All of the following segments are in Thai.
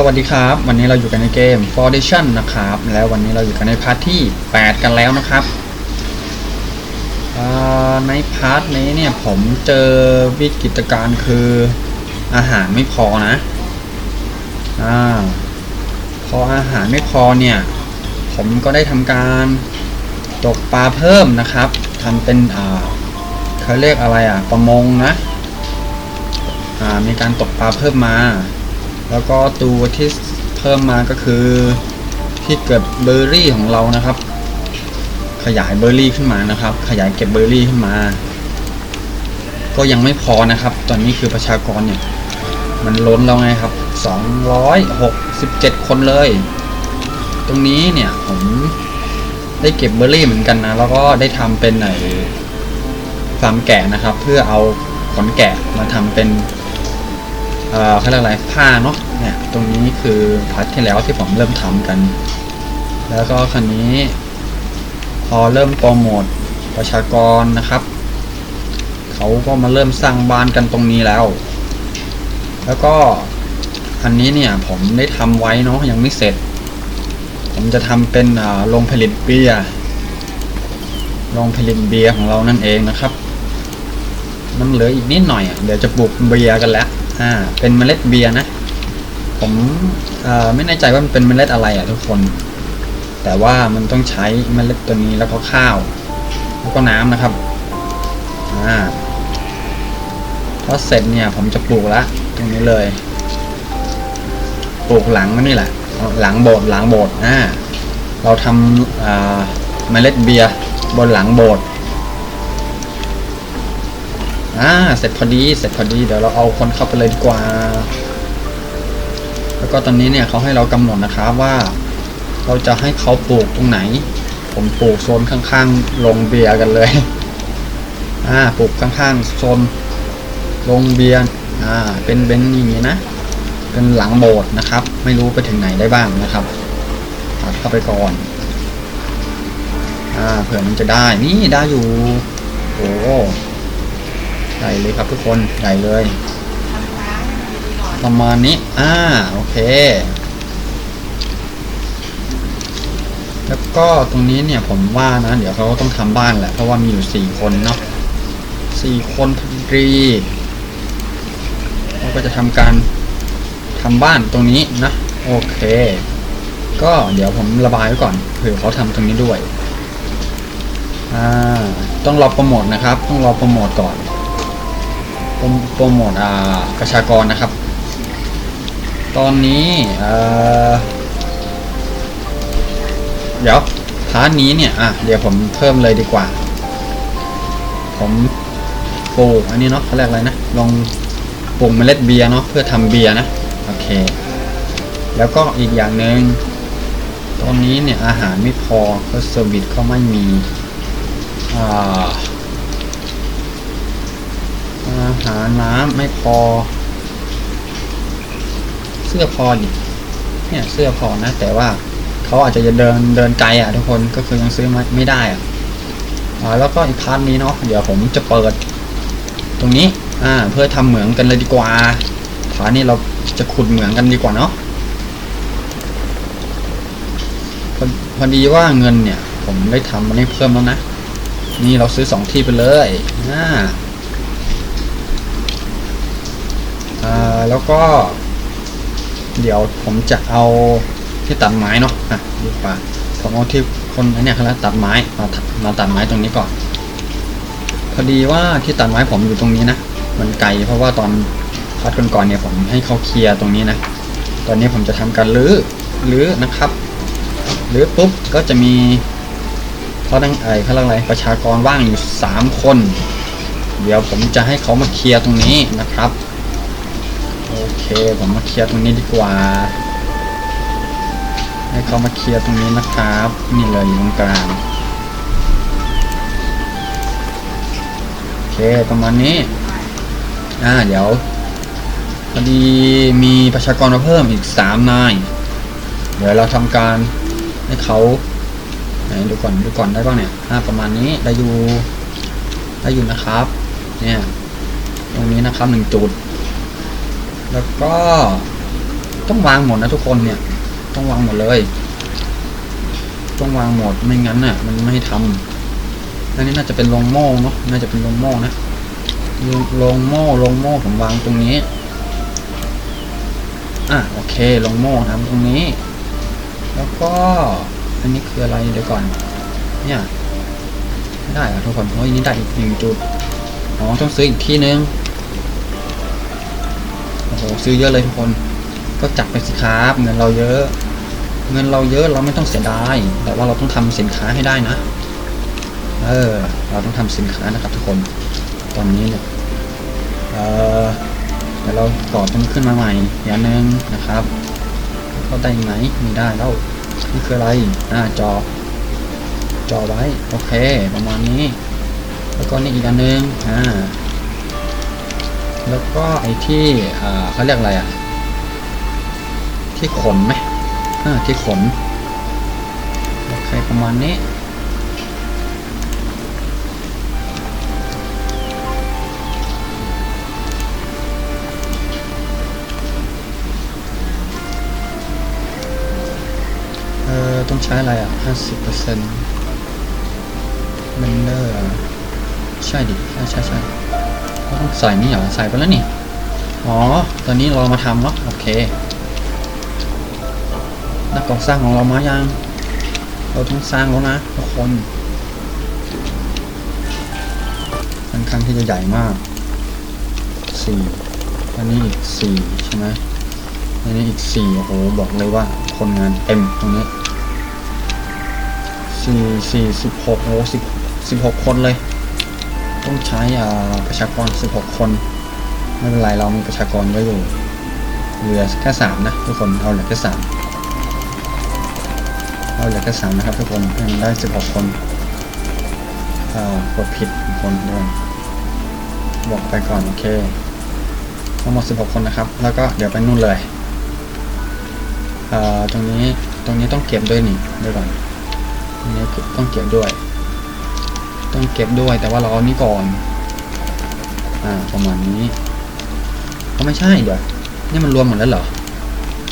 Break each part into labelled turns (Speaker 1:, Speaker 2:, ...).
Speaker 1: สวัสดีครับ วันนี้เราอยู่กันในเกม Foundation นะครับ แล้ววันนี้เราอยู่กันในพาร์ทที่ 8 กันแล้วนะครับ ในพาร์ทนี้เนี่ยผมเจอวิกฤตการณ์คืออาหารไม่พอนะอพออาหารไม่พอเนี่ย ผมก็ได้ทำการตกปลาเพิ่มนะครับทำเป็นเขาเรียกอะไรอะประมงนะมีการตกปลาเพิ่มมา แล้วก็ตัวที่เพิ่มมาก็คือที่เก็บเบอร์รี่ของเรานะครับ ขยายเบอร์รี่ขึ้นมานะครับ ขยายเก็บเบอร์รี่ขึ้นมา ก็ยังไม่พอนะครับ ตอนนี้คือประชากรเนี่ยมันล้นแล้วไงครับ 267 คนเลย ตรงนี้เนี่ยผมได้เก็บเบอร์รี่เหมือนกันนะ แล้วก็ได้ทำเป็นไอฟาร์มแกะนะครับ เพื่อเอาขนแกะมาทำเป็น เอ่อเขาเรียกอะไรผ้าเนาะเนี่ยตรงนี้คือพาร์ทที่แล้วที่ผมเริ่มทำกัน แล้วก็คันนี้ พอเริ่มโปรโมทประชากรนะครับ เขาก็มาเริ่มสร้างบ้านกันตรงนี้แล้ว แล้วก็อันนี้เนี่ยผมได้ทำไว้เนาะยังไม่เสร็จ ผมจะทำเป็นอ่าโรงผลิตเบียร์โรงผลิตเบียร์ของเรานั่นเองนะครับมันเหลืออีกนิดหน่อยเดี๋ยวจะปลูกเบียร์กันแล้ว อ่าเป็นเมล็ดเบียร์นะ ผมเอ่อไม่แน่ใจว่ามันเป็นเมล็ดอะไรอะทุกคน แต่ว่ามันต้องใช้เมล็ดตัวนี้แล้วก็ข้าว แล้วก็น้ำนะครับอ่าพอเสร็จเนี่ยผมจะปลูกละตรงนี้เลย ปลูกหลังนี่แหละ หลังโบสถ์หลังโบสถ์อ่าเราทำอ่าเมล็ดเบียร์บนหลังโบสถ์ อ่าเสร็จพอดีเสร็จพอดีเดี๋ยวเราเอาคนเข้าไปเลยดีกว่า แล้วก็ตอนนี้เนี่ยเขาให้เรากำหนดนะครับว่า เราจะให้เขาปลูกตรงไหน ผมปลูกโซนข้างๆโรงเบียร์กันเลยอ่าปลูกข้างๆโซนโรงเบียร์อ่าเป็นเป็นอย่างนี้นะเป็นหลังโบสถ์นะครับ ไม่รู้ไปถึงไหนได้บ้างนะครับตัดเข้าไปก่อนอ่าเผื่อมันจะได้นี่ได้อยู่โอ้ ใหญ่เลยครับทุกคนใหญ่เลย ประมาณนี้ อ่า โอเค แล้วก็ตรงนี้เนี่ยผมว่านะ เดี๋ยวเขาก็ต้องทำบ้านแหละ เพราะว่ามีอยู่สี่คนเนาะสี่คนพอดีเราก็จะทำการทำบ้านตรงนี้นะ โอเค ก็เดี๋ยวผมระบายไว้ก่อนเผื่อเขาทำตรงนี้ด้วยอ่าต้องรอโปรโมทนะครับ ต้องรอโปรโมทก่อน โปรโมทอ่าประชากรนะครับ ตอนนี้เอ่อเดี๋ยวพาร์ทนี้เนี่ยอะเดี๋ยวผมเพิ่มเลยดีกว่า ผมปลูกอันนี้เนาะเขาเรียกอะไรนะลองปลูกเมล็ดเบียร์เนาะเพื่อทำเบียร์นะโอเค แล้วก็อีกอย่างหนึ่งตอนนี้เนี่ยอาหารไม่พอก็เซอร์วิสก็ไม่มีอ่า หาน้ำไม่พอ เสื้อพอดิเนี่ยเสื้อพอนะ แต่ว่าเขาอาจจะเดินเดินไกลอะทุกคนก็คือยังซื้อไม่ไมได้อะแล้วก็อีกพาร์ทนี้เนาะเดี๋ยวผมจะเปิด ตรงนี้อ่าเพื่อทำเหมืองกันเลยดีกว่าพาร์ทนี้เราจะขุดเหมืองกันดีกว่าเนาะพอพอดีว่าเงินเนี่ย ผมได้ทำมันนี้เพิ่มแล้วนะ นี่เราซื้อสองที่ไปเลยอ่า อ่า แล้วก็ เดี๋ยวผมจะเอาที่ตัดไม้เนาะอะดีกว่าผมเอาที่คนอันเนี้ยเขาเรียกตัดไม้มาตัดมาตัดไม้ตรงนี้ก่อน พอดีว่าที่ตัดไม้ผมอยู่ตรงนี้นะมันไกลเพราะว่าตอนพัดก่อนๆเนี่ยผมให้เขาเคลียร์ตรงนี้นะ ตอนนี้ผมจะทำการรื้อรื้อนะครับรื้อปุ๊บก็จะมีเขาตั้งไอเขาเรียกอะไรประชากรว่างอยู่สามคน เดี๋ยวผมจะให้เขามาเคลียร์ตรงนี้นะครับ โอเค ผมมาเคลียร์ตรงนี้ดีกว่า ให้เขามาเคลียร์ตรงนี้นะครับ นี่เลยอยู่ตรงกลาง โอเค ประมาณนี้ อ่า เดี๋ยวพอดีมีประชากรมาเพิ่มอีกสามนาย เดี๋ยวเราทำการให้เขาไหนดูก่อนดูก่อนได้บ้างเนี่ยอ่าประมาณนี้ได้อยู่ได้อยู่นะครับ เนี่ย ตรงนี้นะครับหนึ่งจุด แล้วก็ต้องวางหมดนะทุกคนเนี่ย ต้องวางหมดเลย ต้องวางหมดไม่งั้นน่ะ มันไม่ให้ทำอันนี้น่าจะเป็นโรงโม่เนาะน่าจะเป็นโรงโม่นะโรงโม่โรงโม่ผมวางตรงนี้อะโอเคโรงโม่ทำตรงนี้ แล้วก็อันนี้คืออะไรเดี๋ยวก่อน เนี่ยไม่ได้อะทุกคนเพราะอันนี้ได้อีกหนึ่งจุดอ๋อต้องซื้ออีกที่นึง โอ้โหซื้อเยอะเลยทุกคน ก็จัดไปสิครับเงินเราเยอะ เงินเราเยอะเราไม่ต้องเสียดายแต่ว่าเราต้องทำสินค้าให้ได้นะ เออ เราต้องทำสินค้านะครับ ทุกคน ตอนนี้เนี่ยเออเดี๋ยวเราต่อต้นขึ้นมาใหม่อย่างหนึงนะครับเข้าได้ไหมไม่ได้แล้วนี่คืออะไรหน้าจอ จอไว้ โอเค ประมาณนี้ แล้วก็นี่อีกอันหนึงอ่า แล้วก็ไอ้ที่เขาเรียกอะไรอะ ที่ขนไหมอ่าที่ขนโอเคประมาณนี้เออต้องใช้อะไรอะห้าสิบเปอร์เซ็นต์เบนเดอร์ใช่ดิ ใช่ใช่ใช่ ใส่นี่เหรอใส่ไปแล้วนี่ อ๋อ ตอนนี้เรามาทำเนาะโอเคนักก่อสร้างของเรามายัง เราต้องสร้างแล้วนะทุกคนค่อนข้างที่จะใหญ่มากสี่อันนี้อีกสี่ใช่ไหมอันนี้อีกสี่โอ้โหบอกเลยว่าคนงานเต็มตรงนี้สี่สี่สิบหกโอ้สิบสิบหกคนเลย ต้องใช้ประชากรสิบหกคน ไม่เป็นไรเรามีประชากรเยอะอยู่เหลือแค่สามนะทุกคนเอาเหลือแค่สามเราเหลือแค่สามนะครับทุกคนได้สิบหกคนกดผิดคนด้วยบอกไปก่อนโอเคทั้งหมดสิบหกคนนะครับ แล้วก็เดี๋ยวไปนู่นเลยตรงนี้ตรงนี้ต้องเก็บด้วยนี่ดี๋ยก่อนตรงนี้ต้องเก็บด้วย ต้องเก็บด้วยแต่ว่าเราเอานี่ก่อน อ่าประมาณนี้ก็ไม่ใช่เดี๋ยวนี่มันรวมหมดแล้วเหรอ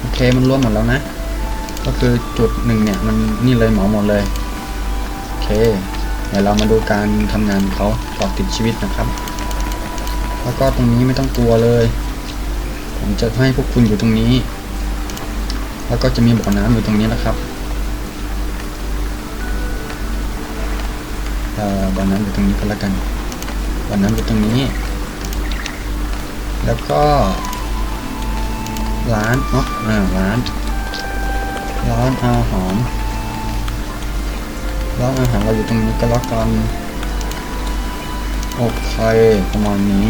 Speaker 1: โอเคมันรวมหมดแล้วนะ ก็คือจุดหนึ่งเนี่ย มันนี่เลยเหมาหมดเลยโอเคเดี๋ยวเรามาดูการทำงานเขาต่อติดชีวิตนะครับ แล้วก็ตรงนี้ไม่ต้องกลัวเลย ผมจะให้พวกคุณอยู่ตรงนี้ แล้วก็จะมีบ่อน้ำอยู่ตรงนี้นะครับ บ่อน้ำอยู่ตรงนี้ก็แล้วกันบ่อน้ำอยู่ตรงนี้ แล้วก็ร้านเนาะอ่าร้านร้านอาหารร้านอาหารเราอยู่ตรงนี้ก็แล้วกันโอเคประมาณนี้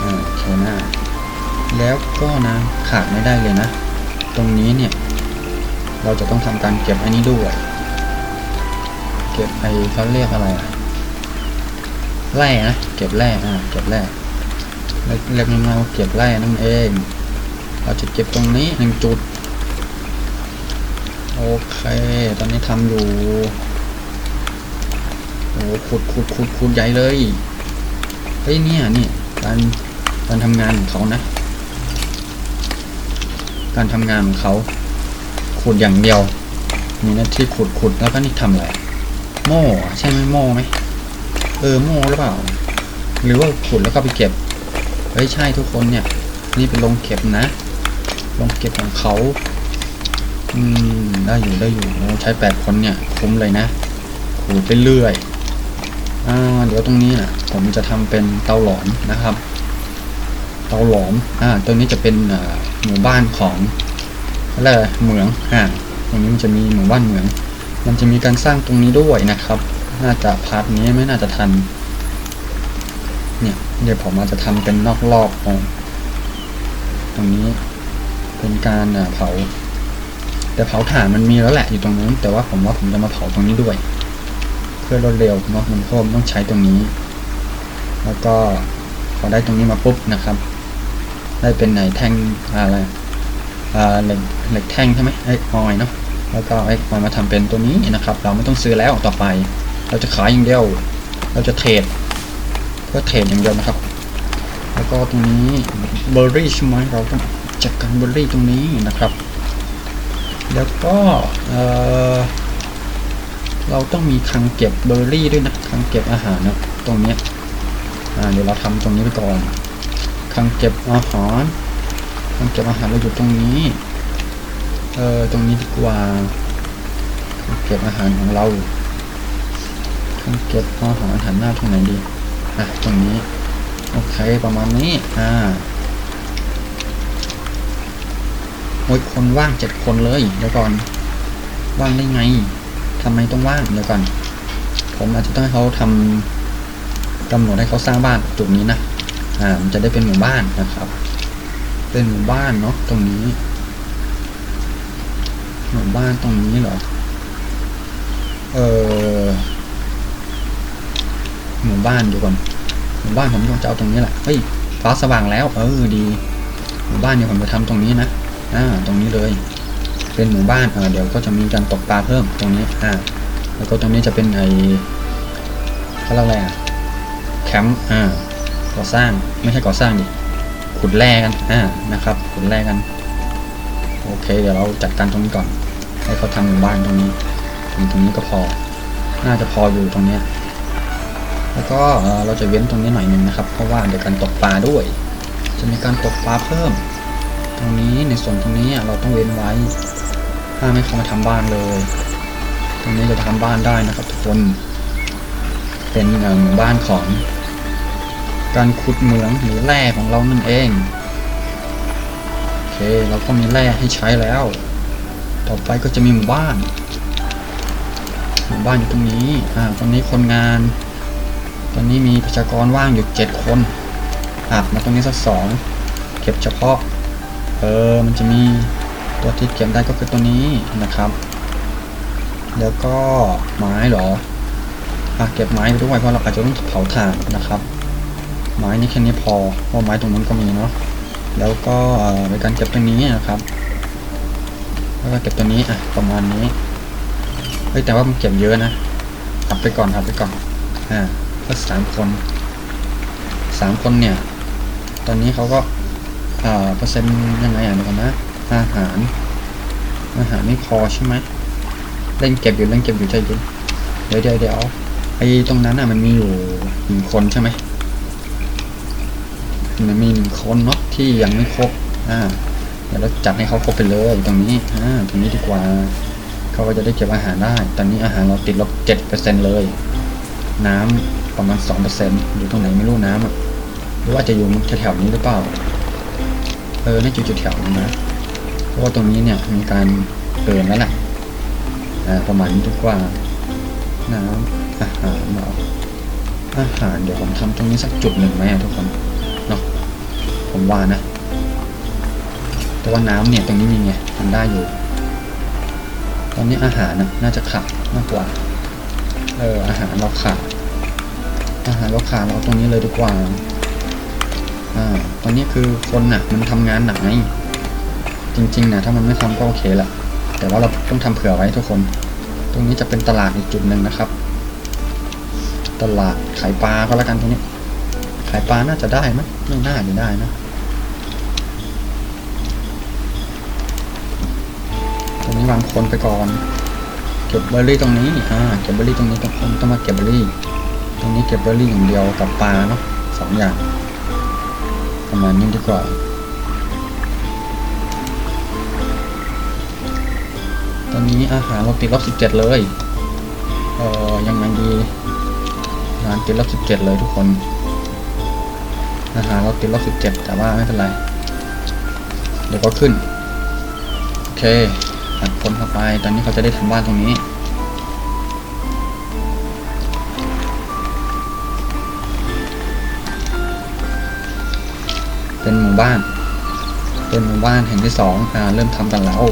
Speaker 1: อ่าโอเคนะแล้วก็นะขาดไม่ได้เลยนะ ตรงนี้เนี่ย เราจะต้องทำการเก็บอันนี้ด้วย เก็บไอเขาเรียกอะไรอะแร่นะเก็บแร่อ่าเก็บแร่เรียกเรียกง่ายๆว่าเก็บแร่นั่นเอง เราจะเก็บตรงนี้หนึ่งจุด โอเค ตอนนี้ทำอยู่โอ้ขุดขุดขุดขุดใหญ่เลย เฮ้ยเนี่ยนี่การการทำงานของเขานะ การทำงานของเขา ขุดอย่างเดียว มีหน้าที่ขุดขุดแล้วก็นี่ทำอะไร โม่ใช่ไหมโม่ไหมเออโม่หรือเปล่า หรือว่าขุดแล้วก็ไปเก็บเฮ้ยใช่ทุกคนเนี่ย นี่เป็นลงเก็บนะลงเก็บของเขาอืมได้อยู่ได้อยู่ใช้แปดคนเนี่ยคุ้มเลยนะขูดไปเรื่อยอ่าเดี๋ยวตรงนี้นะผมจะทำเป็นเตาหลอมนะครับ เตาหลอมอ่าตัวนี้จะเป็นหมู่บ้านของอะไรเหมืองอ่าตรงนี้มันจะมีหมู่บ้านเหมือง มันจะมีการสร้างตรงนี้ด้วยนะครับ น่าจะพาร์ทนี้ไม่น่าจะทัน เนี่ยเดี๋ยวผมอาจจะทำเป็นนอกรอบของตรงนี้เป็นการเผา แต่เผาถ่านมันมีแล้วแหละอยู่ตรงนู้นแต่ว่าผมว่าผมจะมาเผาตรงนี้ด้วย เพื่อรวดเร็วเนาะมันเพราะมันต้องใช้ตรงนี้ แล้วก็พอได้ตรงนี้มาปุ๊บนะครับ ได้เป็นไหนแท่งอะไรอ่าเหล็กเหล็กแท่งใช่ไหมไอ้ออยเนาะ แล้วก็ไอ้ออยมาทำเป็นตัวนี้นะครับ เราไม่ต้องซื้อแล้วต่อไป เราจะขายอย่างเดียว เราจะเทรดเพื่อเทรดอย่างเดียวนะครับ แล้วก็ตรงนี้เบอร์รี่ใช่ไหมเราต้องจัดการเบอร์รี่ตรงนี้นะครับ แล้วก็เออเราต้องมีคลังเก็บเบอร์รี่ด้วยนะคลังเก็บอาหารนะตรงเนี้ยเดี๋ยวเราทำตรงนี้ไปก่อนคลังเก็บอาหารคลังเก็บอาหารเราอยู่ตรงนี้ เออตรงนี้ดีกว่า เก็บอาหารของเราคลังเก็บอของอาหารหน้าตรงไหนดี อะ ตรงนี้ โอเค ประมาณนี้ อ่าโอ้ยคนว่างเจ็ดคนเลย เดี๋ยวก่อน ว่างได้ไงทำไมต้องว่าง เดี๋ยวก่อน ผมอาจจะต้องให้เขาทำกำหนดให้เขาสร้างบ้านจุดนี้นะ อ่า มันจะได้เป็นหมู่บ้านนะครับ เป็นหมู่บ้านเนาะ ตรงนี้ หมู่บ้านตรงนี้เหรอ เออหมู่บ้านดี๋ยวก่อนหมู่บ้านผมต้องจะเอาตรงนี้แหละเฮ้ยฟ้าสว่างแล้ว เออดี หมู่บ้านเนี่ยผมจะทำตรงนี้นะอ่าตรงนี้เลย เป็นหมู่บ้านอ่าเดี๋ยวก็จะมีการตกปลาเพิ่มตรงนี้อ่าแล้วก็ตรงนี้จะเป็นไอเขาเรียกอะไรอะแคมป์อ่าก่อสร้างไม่ใช่ก่อสร้างดิขุดแร่กันอ่านะครับขุดแร่กัน โอเค เดี๋ยวเราจัดการตรงนี้ก่อน ให้เขาทำหมู่บ้านตรงนี้ถึงตรงนี้ก็พอ น่าจะพออยู่ตรงเนี้ยแล้วก็เราจะเว้นตรงนี้หน่อยหนึ่งนะครับ เพราะว่าเดี๋ยวการตกปลาด้วย จะมีการตกปลาเพิ่ม ตรงนี้ในส่วนตรงนี้เราต้องเว้นไว้ห้ามให้เขามาทำบ้านเลย ตรงนี้จะทำบ้านได้นะครับ ทุกคนเป็นหมู่บ้านของ การขุดเหมืองหรือแร่ของเรานั่นเองโอเคเราก็มีแร่ให้ใช้แล้ว ต่อไปก็จะมีหมู่บ้าน หมู่บ้านอยู่ตรงนี้ อ่าตรงนี้คนงาน ตอนนี้มีประชากรว่างอยู่เจ็ดคนอัดมาตรงนี้สักสองเก็บเฉพาะ เออ มันจะมีตัวที่เก็บได้ก็คือตัวนี้นะครับ แล้วก็ไม้หรออะเก็บไม้ไปด้วยเพราะเราอาจจะต้องเผาถ่านนะครับ ไม้นี่แค่นี้พอเพราะไม้ตรงนู้นก็มีเนาะ แล้วก็เอ่อในการเก็บตัวนี้นะครับ แล้วก็เก็บตัวนี้อะประมาณนี้เฮ้ยแต่ว่ามันเก็บเยอะนะอับไปก่อนอับไปก่อนอ่าก็สามคนสามคนเนี่ย ตอนนี้เขาก็อ่าเปอร์เซ็นต์ยังไงอะเดี๋ยวก่อนนะอาหารอาหารไม่พอใช่ไหมเล่นเก็บอยู่เล่นเก็บอยู่ใจเย็นเดี๋ยวเดี๋ยวเดี๋ยวไอ้ตรงนั้นอะมันมีอยู่หนึ่งคนใช่ไหมมันมีหนึ่งคนเนาะที่ยังไม่ครบอ่า เดี๋ยวจัดให้เขาครบไปเลยตรงนี้อ่าตรงนี้ดีกว่า เขาก็จะได้เก็บอาหารได้ ตอนนี้อาหารเราติดลบเจ็ดเปอร์เซ็นเลย น้ำประมาณสองเปอร์เซ็นอยู่ตรงไหนไม่รู้น้ำอะหรือว่าจะอยู่แถวๆนี้หรือเปล่า เออน่าจะอยู่แถวนี้นะ เพราะว่าตรงนี้เนี่ยมีการเกินแล้วแหละอ่าประมาณนี้ดีกว่า น้ำอาหารเนาะอาหารเดี๋ยวผมทำตรงนี้สักจุดหนึ่งไหมทุกคนเนาะผมว่านะ แต่ว่าน้ำเนี่ยตรงนี้มีไงมันได้อยู่ ตอนนี้อาหารนะน่าจะขาดมากกว่า เอออาหารเราขาด อาหารเราขาดเราเอาตรงนี้เลยดีกว่า อ่า ตอนนี้คือคนน่ะมันทำงานหนักไง จริงๆนะถ้ามันไม่ทำก็โอเคแหละ แต่ว่าเราต้องทำเผื่อไว้ทุกคน ตรงนี้จะเป็นตลาดอีกจุดหนึ่งนะครับ ตลาดขายปลาก็แล้วกันตรงนี้ ขายปลาน่าจะได้ไหมไม่น่าจะได้นะ รงนี้วางคนไปก่อน เก็บเบอร์รี่ตรงนี้อ่าเก็บเบอร์รี่ตรงนี้ต้องต้องมาเก็บเบอร์รี่ ตรงนี้เก็บเบอร์รี่อย่างเดียวกับปลาเนาะสองอย่างประมาณนี้ดีกว่าตอนนี้อาหารเราติดลบสิบเจ็ดเลย เอ่อ ยังไงดีอาหารติดลบสิบเจ็ดเลยทุกคน อาหารเราติดลบสิบเจ็ดแต่ว่าไม่เป็นไร เดี๋ยวก็ขึ้น โอเคัดคนเข้าไป ตอนนี้เขาจะได้ทำบ้านตรงนี้เป็นหมู่บ้าน เป็นหมู่บ้านแห่งที่สองอ่าเริ่มทำกันแล้ว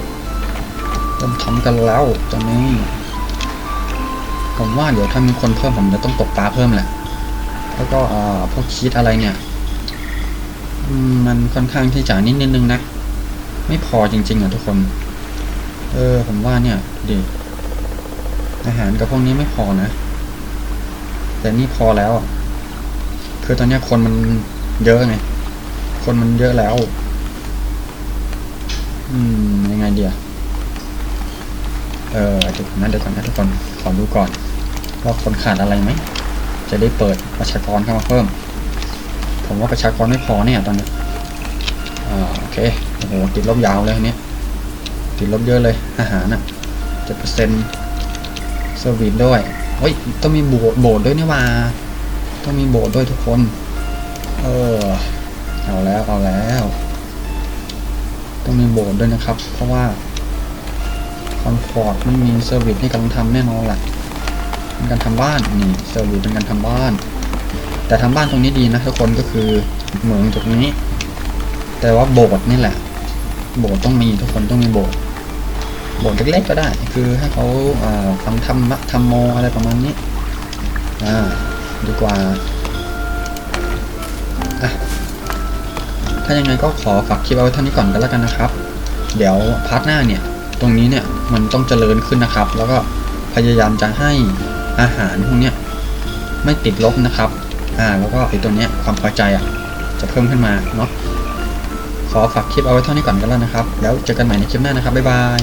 Speaker 1: เริ่มทำกันแล้วตอนนี้ ผมว่าเดี๋ยวถ้ามีคนเพิ่มผมจะต้องตกปลาเพิ่มแหละ แล้วก็อ่าพวกชีสอะไรเนี่ยมมันค่อนข้างที่จะนิดนิดนึงนะ ไม่พอจริงๆอะทุกคน เออ ผมว่าเนี่ยดูดิอาหารกับพวกนี้ไม่พอนะ แต่นี่พอแล้วคือตอนนี้คนมันเยอะไงคนมันเยอะแล้ว อืม ยังไงเดียเออเดี๋ยวก่อนนะเดี๋ยวก่อนนะทุกคนขอดูก่อนว่าคนขาดอะไรไหม จะได้เปิดประชากรเข้ามาเพิ่ม ผมว่าประชากรไม่พอเนี่ยตอนนี้อ่าโอเค โอ้โหติดลบยาวเลยอันนี้ ติดลบเยอะเลยอาหารอะเจ็ดเปอร์เซ็นต์เซอร์วิสด้วยเฮ้ยต้องมีโบสถ์โบสถ์ด้วยนี่ว่าต้องมีโบสถ์ด้วยทุกคน เออเอาแล้วเอาแล้ว ต้องมีโบสถ์ด้วยนะครับ เพราะว่าคอนฟอร์ตไม่มีเซอร์วิสที่กำลังทำแน่นอนแหละเป็นการทำบ้านนี่เซอร์วิสเป็นการทำบ้าน แต่ทำบ้านตรงนี้ดีนะทุกคนก็คือเหมืองตรงนี้ แต่ว่าโบสถ์นี่แหละโบสถ์ต้องมีทุกคนต้องมีโบสถ์ โบสถ์เล็กๆก็ได้ คือให้เขาอ่าทำธรรมะธรรมโมอะไรประมาณนี้อ่าดีกว่าอะถ้ายังไงก็ขอฝากคลิปเอาไว้เท่านี้ก่อนกันแล้วกันนะครับ เดี๋ยวพาร์ทหน้าเนี่ย ตรงนี้เนี่ยมันต้องเจริญขึ้นนะครับ แล้วก็พยายามจะให้อาหารพวกเนี้ยไม่ติดลบนะครับ อ่า แล้วก็ไอ้ตัวเนี้ยความพอใจอะ จะเพิ่มขึ้นมาเนาะ ขอฝากคลิปเอาไว้เท่านี้ก่อนกันแล้วนะครับ แล้วเจอกันใหม่ในคลิปหน้านะครับ บ๊ายบาย